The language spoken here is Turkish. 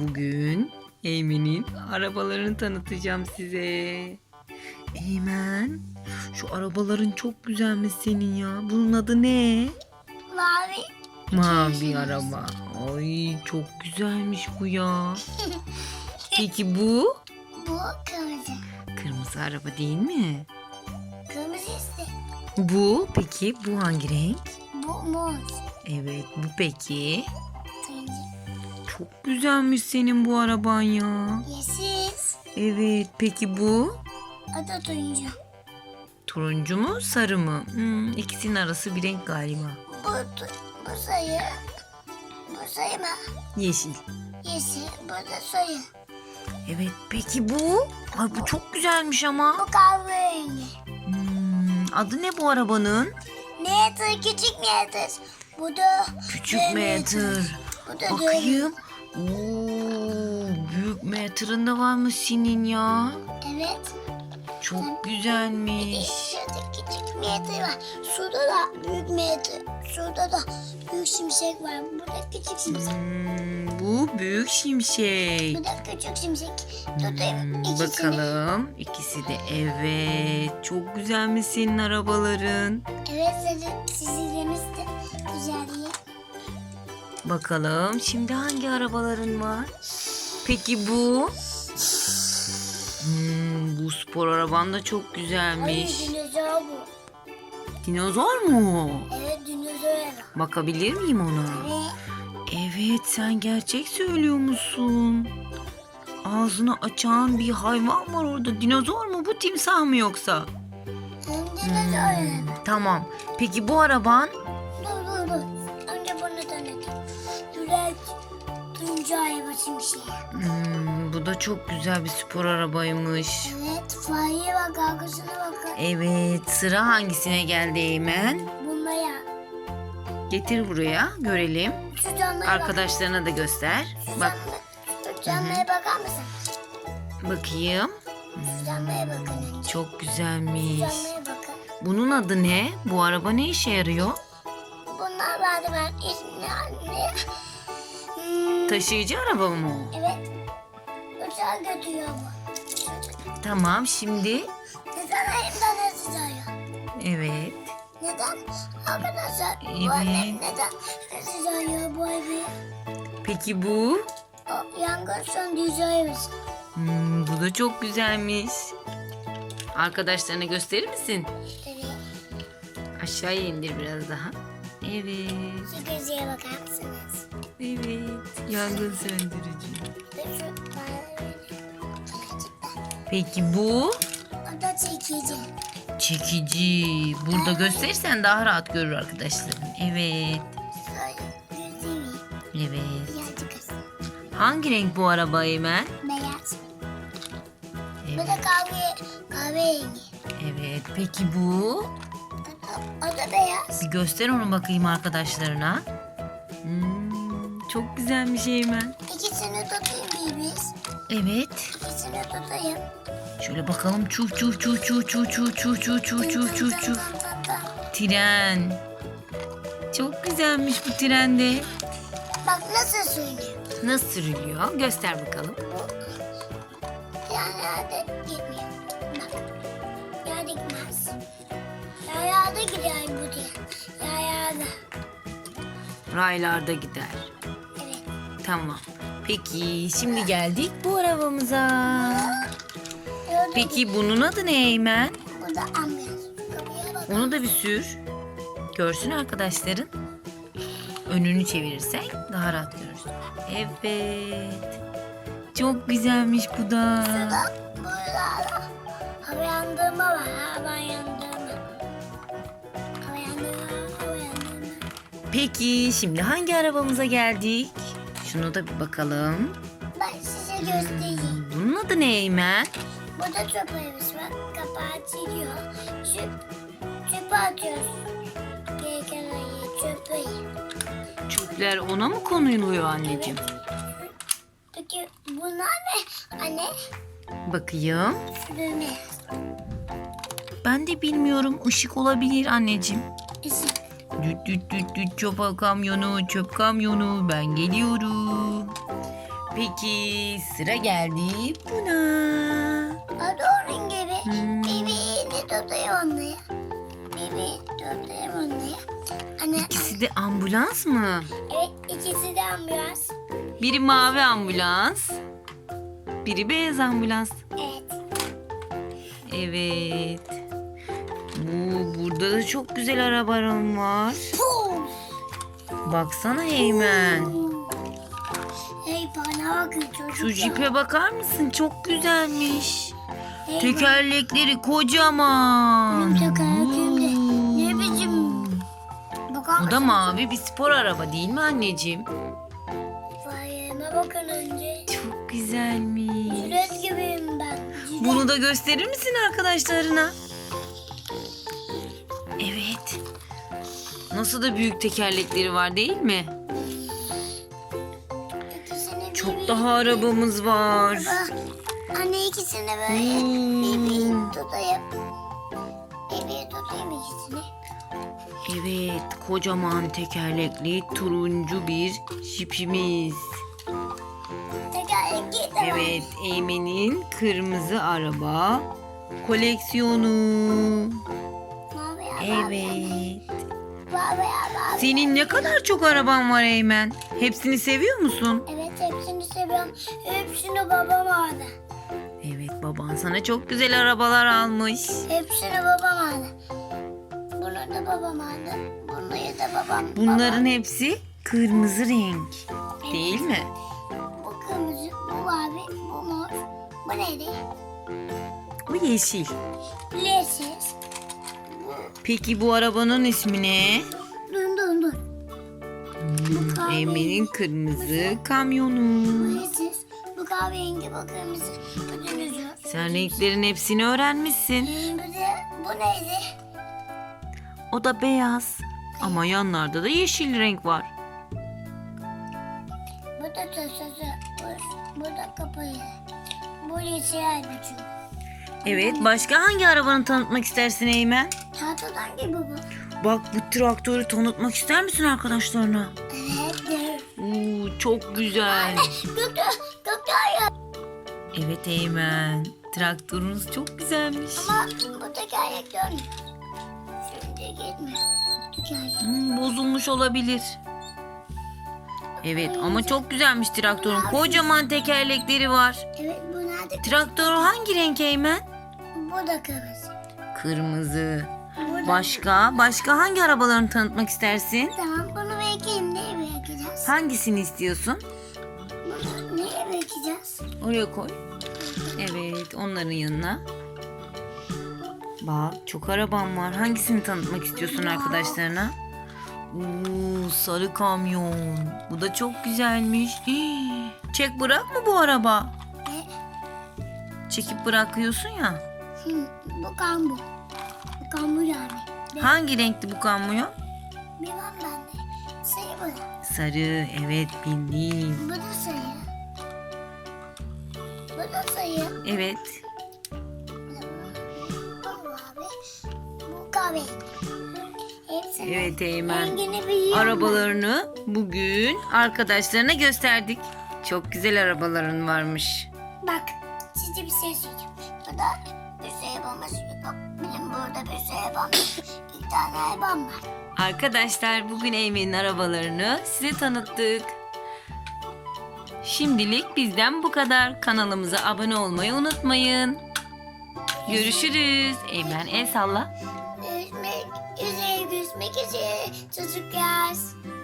Bugün Eymen'in arabalarını tanıtacağım size. Eymen, şu arabaların çok güzelmiş senin ya. Bunun adı ne? Mavi. Mavi araba. Ay çok güzelmiş bu ya. Peki bu? Bu kırmızı. Kırmızı araba değil mi? Kırmızı işte. Bu peki bu hangi renk? Bu muz. Evet bu peki. Çok güzelmiş senin bu araban ya. Yeşil. Evet peki bu? O da turuncu. Turuncu mu sarı mı? Hmm, ikisinin arası bir renk galiba. Bu, bu sayı. Bu sayı mı? Yeşil. Yeşil. Bu da sayı. Evet peki bu? Ay bu çok güzelmiş ama. Bu kahverengi. Hmm, adı ne bu arabanın? Meter küçük meter. Bu da Küçük dev metre. Bu da. Bakayım. Oo, büyük metre'ın da varmış senin ya. Evet. Çok güzelmiş. Şurada küçük metre var. Şurada da büyük metre. Şurada da büyük şimşek var. Burada küçük şimşek. Hmm, bu büyük şimşek. Bu da küçük şimşek. Tutayım Hmm, ikisini. bakalım. İkisi de evet. Çok güzelmiş senin arabaların. Evet sizi, sizi demiştim. Güzel diye. Bakalım şimdi hangi arabaların var? Peki bu? Hmm, bu spor araban da çok Hayır güzelmiş. dinozor bu. Dinozor mu? Evet dinozor. Bakabilir miyim ona? Ve Evet sen gerçek söylüyor musun? Ağzını açan bir hayvan var orada. Dinozor mu bu timsah mı yoksa? dinozor. Hmm, tamam. Peki bu araban? Turuncu araba şimşeği. Hmm, bu da çok güzel bir spor arabaymış. Evet fare bak arkasına bakın. Evet sıra hangisine geldi Eymen? Bunlara. Getir buraya görelim. Şu canlıya bak. Arkadaşlarına da göster. Şu Bak canlı- Şu canlıya bakar mısın? bakayım. Şu canlıya bakın. Çok Şu güzelmiş. canlıya bakın. Bunun adı ne? Bu araba ne işe yarıyor? Bunlar vardı ben ismini anne. Taşıyıcı araba mı evet. Uçağa götürüyor bu. Tamam şimdi. Neden elimden sızıyor? Evet. Neden? Arkadaşlar bu Evet. annem neden sızıyor bu evi? Peki bu? O yangın söndürücüymüş. Hmm, bu da çok güzelmiş. Arkadaşlarına gösterir misin? Evet. Aşağıya indir biraz daha. Evet. Şu gözüye bakar mısınız? Evet. Yangın söndürücü. Peki bu? O da çekici. Çekici. Burada gösterirsen daha rahat görür arkadaşların. Evet. Şöyle. Evet. Birazcık. Hangi renk bu araba Eymen? Beyaz. Bu Evet. da kahve, kahverengi. Evet. Peki bu? O, o da beyaz. Bir göster onu bakayım arkadaşlarına. Hmm, çok güzelmiş Eymen. İkisini tutayım biz. Evet. İkisini tutayım. Şöyle bakalım. Çuf çuf çuf çuf çuf çuf çuf çuf çuf çuf çuf çuf. Tren. Çok güzelmiş bu trende. Bak nasıl söylüyor. Nasıl sürülüyor? Göster bakalım. Yerlerde gitmiyor. Bak. Yerde gitmez. Yerlerde gider bu diye. Yerlerde. Raylarda gider. Tamam. Peki şimdi geldik bu arabamıza. Peki bunun adı ne Eymen? Bu da ambulans. Onu da bir sür. Görsün arkadaşların. Önünü çevirirsen daha rahat görürsün. Evet. Çok güzelmiş bu da. Burada, burada hava yandırma var. Hava yandırma. Hava yandırma, hava yandırma. Peki şimdi hangi arabamıza geldik? Şunu da bir bakalım. Ben size göstereyim. Bunun adı ne Eymen? Burada çöp arabası var. Kapağı açılıyor. Çöp, çöpe atıyoruz. Gereken ayı, çöpe. Çöpler ona mı konuluyor anneciğim? Peki bunlar ne? Anne, Bakayım. düğme. Ben de bilmiyorum. Işık olabilir anneciğim. Isı. Düt düt düt düt çöp kamyonu, çöp kamyonu ben geliyorum. Peki sıra geldi buna. Adı onun gibi. Hmm. Bebeğini tutuyor onları. Bebeği tutuyor onları. Anne, İkisi de ambulans mı? evet ikisi de ambulans. Biri mavi ambulans. Biri beyaz ambulans. Evet. Evet. Bu burada da çok güzel arabalarım var. Baksana Eymen. Hey bana bakın çocuklar. Şu jipe bakar mısın? Çok güzelmiş. Hey, Tekerlekleri kocaman. Benim. Ne biçim? Bakar Bu da mavi bir spor araba değil mi anneciğim? Vayeme bakın önce. Çok güzelmiş. Jilet gibiyim ben. Jilet. Bunu da gösterir misin arkadaşlarına? Nasıl da büyük tekerlekleri var değil mi? İkisini Çok daha arabamız var. Bak, Anne ikisini böyle Hmm. bebeği tutayım. Bebeği tutayım ikisini. Evet, kocaman tekerlekli turuncu bir jipimiz. Evet, Eymen'in kırmızı araba koleksiyonu. Mavi Evet. Senin ne kadar çok araban var Eymen? Hepsini seviyor musun? Evet hepsini seviyorum. Hepsini babam aldı. Evet, baban sana çok güzel arabalar almış. Hepsini babam aldı. Bunu da babam aldı. Bunları da babam. Bunların babam. hepsi kırmızı renk. Değil mi? Bu kırmızı, bu mavi, bu mor. Bu neydi? Bu yeşil. Leziz. Peki bu arabanın ismi ne? Dur dur dur. Hmm, kırmızı kamyonu. Bu. Bu kahverengi, bu kırmızı. Bu dönüzü. Sen renklerin hepsini öğrenmişsin. Ee, bu neydi? O da beyaz. Ama yanlarda da yeşil renk var. Bu da tasası. Bu, bu da kapalı. Bu yeşil bütün. Evet, başka hangi arabanı tanıtmak istersin Eymen? Tahtadan gibi bu. Bak bu traktörü tanıtmak ister misin arkadaşlarına? Evet. Oo, çok güzel. Evet Eymen. Traktörünüz çok güzelmiş. Ama bu tekerlek dönmüyor. Şimdi gitmiyor. Hmm, bozulmuş olabilir. Evet ama çok güzelmiş traktörün. Kocaman tekerlekleri var. Evet bu nerede? Traktör hangi renk Eymen? Bu da kırmızı. Kırmızı. Bu da... Başka? Başka hangi arabalarını tanıtmak istersin? Tamam bunu bekleyelim. Neye bekleyeceğiz? Hangisini istiyorsun? Bunu neye bekleyeceğiz? Oraya koy. Evet onların yanına. Bak çok araban var. Hangisini tanıtmak istiyorsun arkadaşlarına? Oo, sarı kamyon. Bu da çok güzelmiş. Hii, Çek bırak mı bu araba? Ne? Çekip bırakıyorsun ya. Hı, bu kan bu. Bu kan bu yani. Hangi renkli bu kamyon? bilmem ben de. Sayı bu da. Sarı. Evet bildim. Bu da sayı. Bu da sayı. Evet. Bu abi. Bu kahve. Hepsini. Evet Eymen. Rengini biliyorum. Arabalarını bugün arkadaşlarına gösterdik. Çok güzel arabaların varmış. Bak size bir şey söyleyeceğim. Yapamaz. Bak burada bir şey yapamaz. Bir tane hayvan var. Arkadaşlar bugün Eymen'in arabalarını size tanıttık. Şimdilik bizden bu kadar. Kanalımıza abone olmayı unutmayın. Görüşürüz. Eymen el salla. Üzmek üzere, üzmek üzere çocuklar.